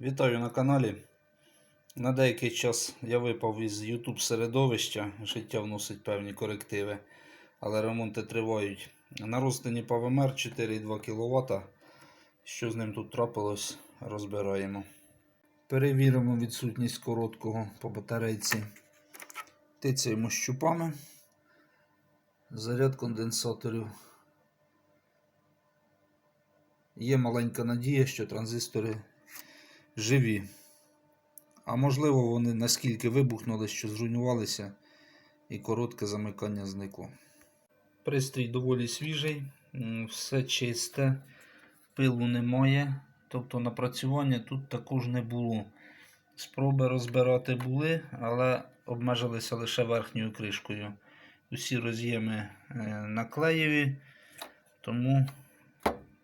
Вітаю на каналі. На деякий час я випав із YouTube середовища, життя вносить певні корективи, але ремонти тривають. На розтині ПВМР 4,2 кВт. Що з ним тут трапилось, розбираємо. Перевіримо відсутність короткого по батарейці. Тицяємо щупами. Заряд конденсаторів. Є маленька надія, що транзистори живі. А можливо, вони наскільки вибухнули, що зруйнувалися і коротке замикання зникло. Пристрій доволі свіжий, все чисте, пилу немає, тобто напрацювання тут також не було. Спроби розбирати були, але обмежилися лише верхньою кришкою. Усі роз'єми е, наклеєві, тому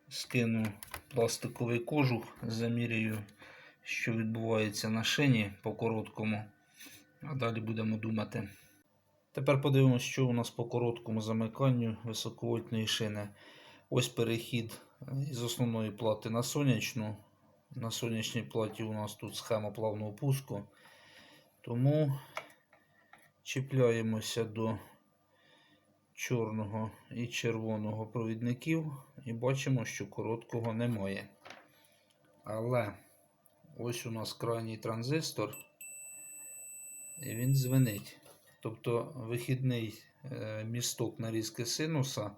скину пластиковий кожух, замірюю, що відбувається на шині по короткому. А далі будемо думати. Тепер подивимося, що у нас по короткому замиканню високовольтної шини. Ось перехід із основної плати на сонячну. На сонячній платі у нас тут схема плавного пуску. Тому чіпляємося до чорного і червоного провідників і бачимо, що короткого немає. Але ось у нас крайній транзистор, і він дзвенить. Тобто вихідний е, місток нарізки синуса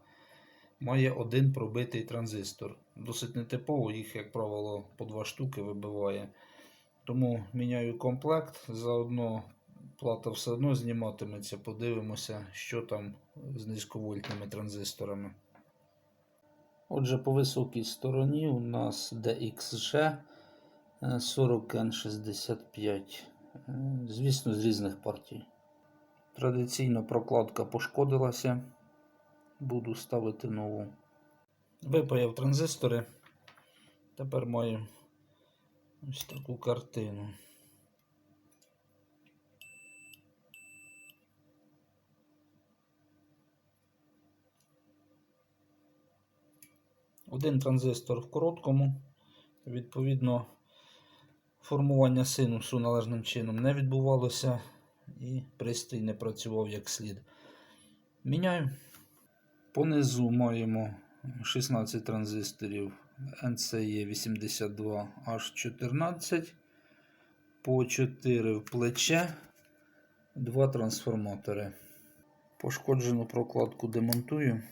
має один пробитий транзистор. Досить нетипово, їх, як правило, по два штуки вибиває. Тому міняю комплект, заодно плата все одно зніматиметься. Подивимося, що там з низьковольтними транзисторами. Отже, по високій стороні у нас DXG 40N65. Е, Звісно, з різних партій. Традиційно прокладка пошкодилася. Буду ставити нову. Випаяв транзистори. Тепер маю ось таку картину. Один транзистор в короткому. Відповідно, формування синусу належним чином не відбувалося і пристрій не працював як слід. Міняю. Понизу маємо 16 транзисторів NCE 82H14, по 4 в плече, 2 трансформатори. Пошкоджену прокладку демонтую.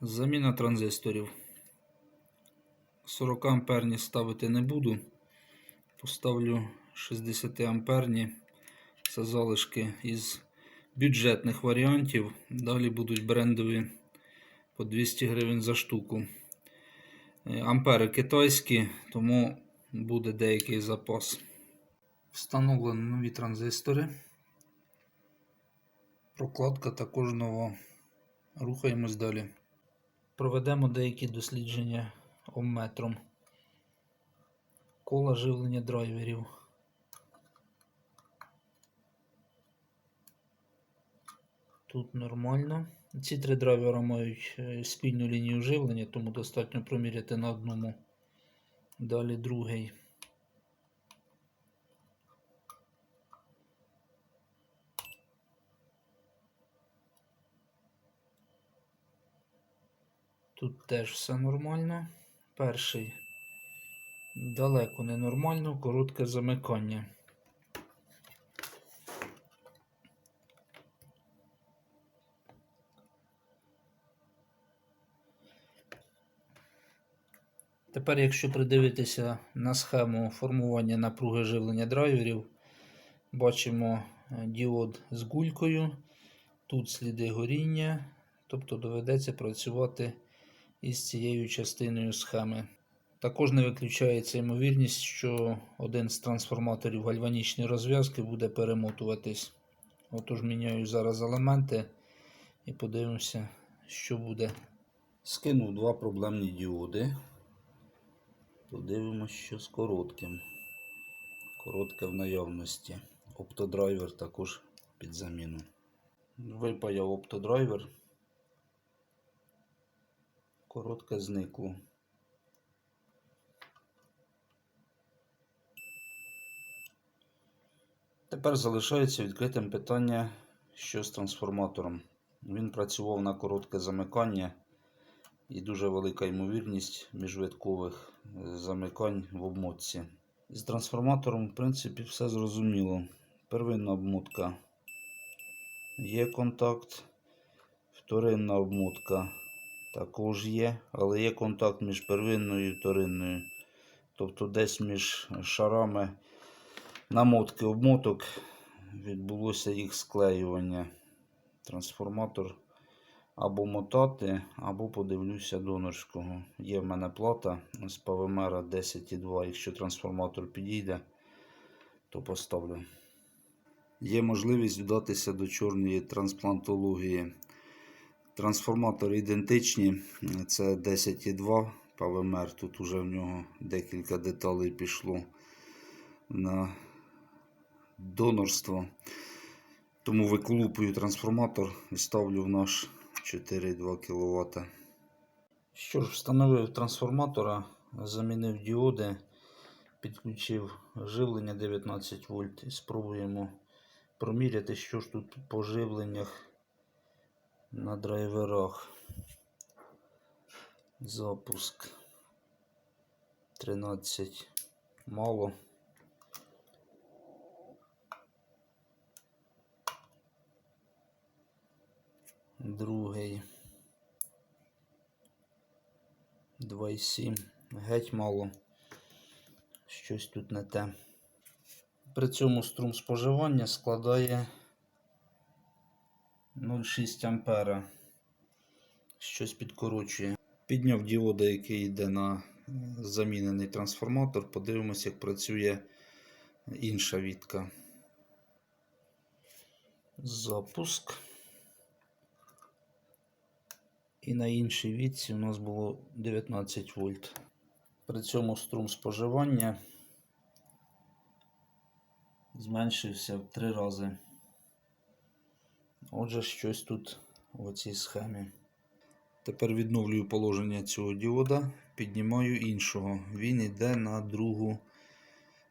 Заміна транзисторів. 40 амперні ставити не буду. Поставлю 60 амперні. Це залишки із бюджетних варіантів. Далі будуть брендові по 200 гривень за штуку. Е, Ампери китайські, тому буде деякий запас. Встановлено нові транзистори. Прокладка також нова. Рухаємось далі. Проведемо деякі дослідження омметром. Кола живлення драйверів. Тут нормально. Ці три драйвера мають е, спільну лінію живлення, тому достатньо проміряти на одному. Далі другий. Тут теж все нормально. Перший далеко не нормально, коротке замикання. Тепер, якщо придивитися на схему формування напруги живлення драйверів, бачимо е, діод з гулькою, тут сліди горіння, тобто доведеться працювати із цією частиною схеми. Також не виключається ймовірність, що один з трансформаторів гальванічної розв'язки буде перемотуватись. Отож, міняю зараз елементи і подивимося, що буде. Скинув два проблемні діоди. Подивимося, що з коротким. Коротке в наявності. Оптодрайвер також під заміну. Випаяв оптодрайвер коротка зникло. Тепер залишається відкритим питання, що з трансформатором. Він працював на коротке замикання і дуже велика ймовірність міжвидкових е, замикань в обмотці. З трансформатором, в принципі, все зрозуміло. Первинна обмотка є контакт, вторинна обмотка також є, але є контакт між первинною і вторинною. Тобто десь між шарами намотки обмоток відбулося їх склеювання. Трансформатор або мотати, або подивлюся донорського. Є в мене плата з ПВМР 10,2. Якщо трансформатор підійде, то поставлю. Є можливість вдатися до чорної трансплантології. Трансформатори ідентичні. Це 10,2 ПВМР. Тут уже в нього декілька деталей пішло на донорство. Тому виколупую трансформатор і ставлю в наш 4,2 кВт. Що ж, встановив трансформатора, замінив діоди, підключив живлення 19 вольт і спробуємо проміряти, що ж тут по живленнях на драйверах. Запуск 13 мало. Другий 2,7. Геть мало. Щось тут не те. При цьому струм споживання складає 0,6 ампера. Щось підкорочує. Підняв діода, який йде на замінений трансформатор. Подивимось, як працює інша вітка. Запуск. І на іншій вітці у нас було 19 вольт. При цьому струм споживання зменшився в три рази. Отже, щось тут в цій схемі. Тепер відновлюю положення цього діода, піднімаю іншого. Він йде на другу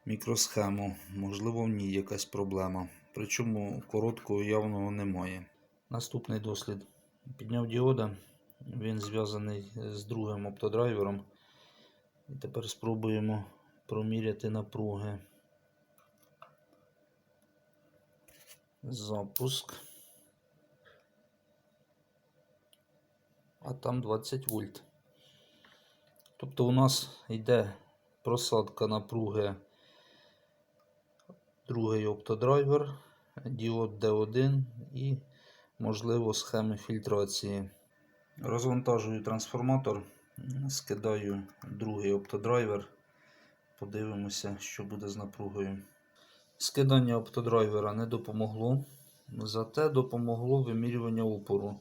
мікросхему. Можливо, в ній якась проблема. Причому короткого явного немає. Наступний дослід. Підняв діода. Він зв'язаний з другим оптодрайвером. І тепер спробуємо проміряти напруги. Запуск. А там 20 вольт. Тобто у нас йде просадка напруги другий оптодрайвер, діод D1 і, можливо, схеми фільтрації. Розвантажую трансформатор, скидаю другий оптодрайвер. Подивимося, що буде з напругою. Скидання оптодрайвера не допомогло, зате допомогло вимірювання опору.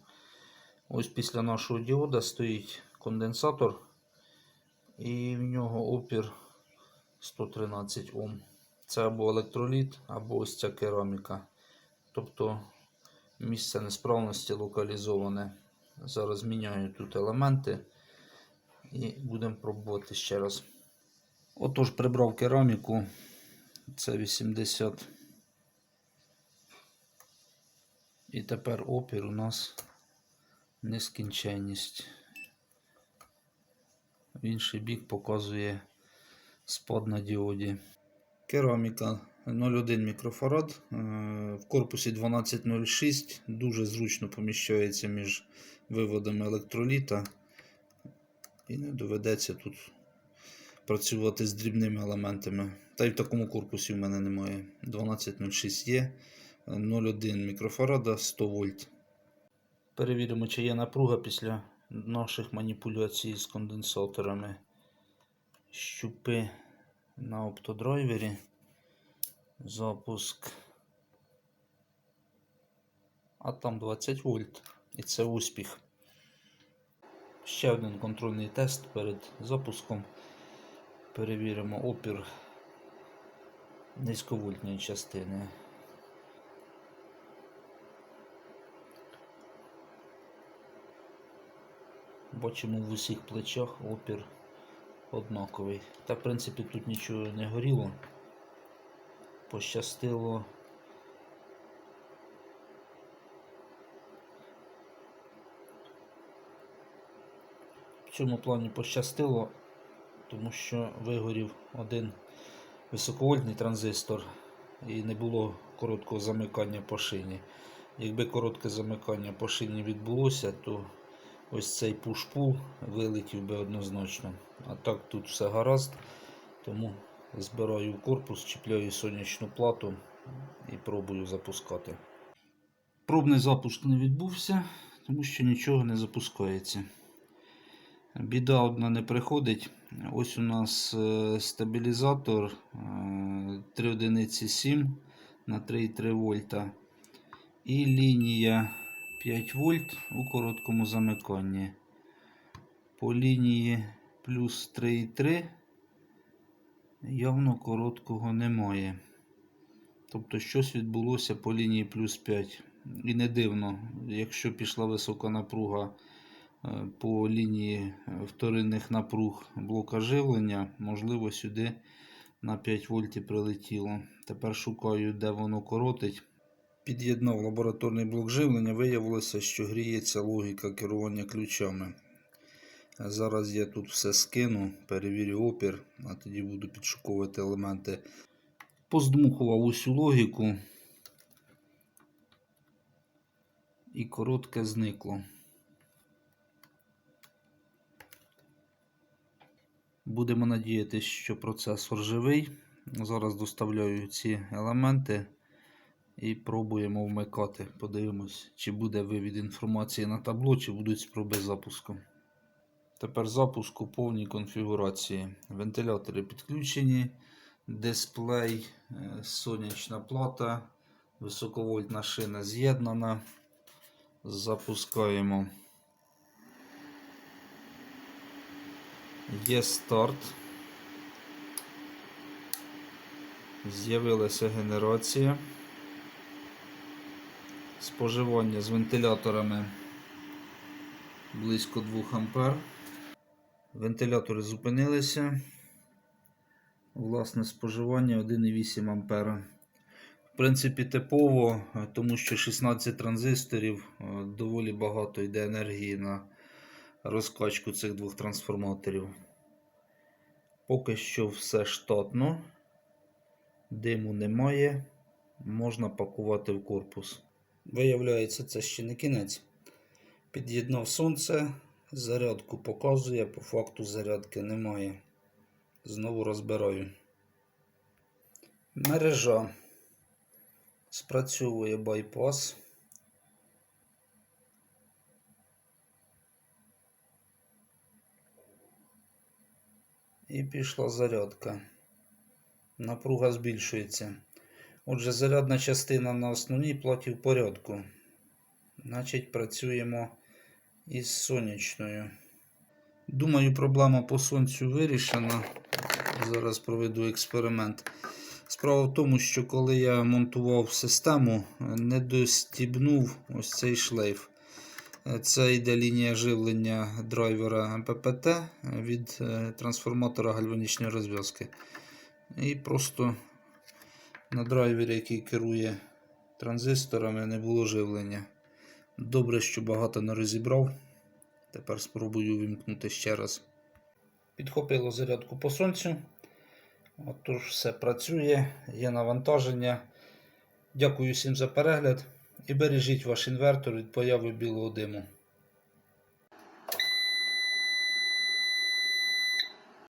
Ось після нашого діода стоїть конденсатор, і в нього опір 113 Ом. Це або електроліт, або ось ця кераміка. Тобто місце несправності локалізоване. Зараз міняю тут елементи і будемо пробувати ще раз. Отож, прибрав кераміку. Це 80. І тепер опір у нас нескінченність. В інший бік показує спад на діоді. Кераміка 0,1 мікрофарад. е, В корпусі 1206 дуже зручно поміщається між виводами електроліта. І не доведеться тут працювати з дрібними елементами. Та й в такому корпусі в мене немає. 1206 є. 0,1 мікрофарада 100 вольт. Перевіримо, чи є напруга після наших маніпуляцій з конденсаторами. Щупи на оптодрайвері. Запуск. А там 20 вольт. І це успіх. Ще один контрольний тест перед запуском. Перевіримо опір низьковольтної частини. бачимо в усіх плечах опір однаковий. Та в принципі тут нічого не горіло. Пощастило. В цьому плані пощастило, тому що вигорів один високовольтний транзистор і не було короткого замикання по шині. Якби коротке замикання по шині відбулося, то ось цей пуш-пул вилетів би однозначно. А так тут все гаразд, тому збираю корпус, чіпляю сонячну плату і пробую запускати. Пробний запуск не відбувся, тому що нічого не запускається. Біда одна не приходить. Ось у нас е, стабілізатор е, 3 одиниці 7 на 3,3 вольта. І лінія 5 вольт у короткому замиканні. По лінії плюс 3,3 явно короткого немає. Тобто щось відбулося по лінії плюс 5. І не дивно, якщо пішла висока напруга е, по лінії е, вторинних напруг блока живлення, можливо, сюди на 5 вольтів прилетіло. Тепер шукаю, де воно коротить. Під'єднав лабораторний блок живлення, виявилося, що гріється логіка керування ключами. Зараз я тут все скину, перевірю опір, а тоді буду підшуковувати елементи. Поздмухував усю логіку. І коротке зникло. Будемо надіятися, що процесор живий. Зараз доставляю ці елементи і пробуємо вмикати. Подивимось, чи буде вивід інформації на табло, чи будуть спроби запуску. Тепер запуск у повній конфігурації. Вентилятори підключені, дисплей, е, сонячна плата, високовольтна шина з'єднана. Запускаємо. Є старт. З'явилася генерація. Споживання з вентиляторами близько 2 А. Вентилятори зупинилися. Власне споживання 1,8 А. В принципі, типово, е, тому що 16 транзисторів е, доволі багато йде енергії на розкачку цих двох трансформаторів. Поки що все штатно, диму немає, можна пакувати в корпус. Виявляється, це ще не кінець. Під'єднав сонце, зарядку показує, по факту зарядки немає. Знову розбираю. Мережа. Спрацьовує байпас. І пішла зарядка. Напруга збільшується. Отже, зарядна частина на основній платі в порядку. Значить, працюємо із сонячною. Думаю, проблема по сонцю вирішена. Зараз проведу експеримент. Справа в тому, що коли я монтував систему, не достібнув ось цей шлейф. Це йде лінія живлення драйвера МППТ від е, трансформатора гальванічної розв'язки. І просто на драйвері, який керує транзисторами, не було живлення. Добре, що багато не розібрав. Тепер спробую вимкнути ще раз. Підхопило зарядку по сонцю. Отож, все працює, є навантаження. Дякую всім за перегляд і бережіть ваш інвертор від появи білого диму.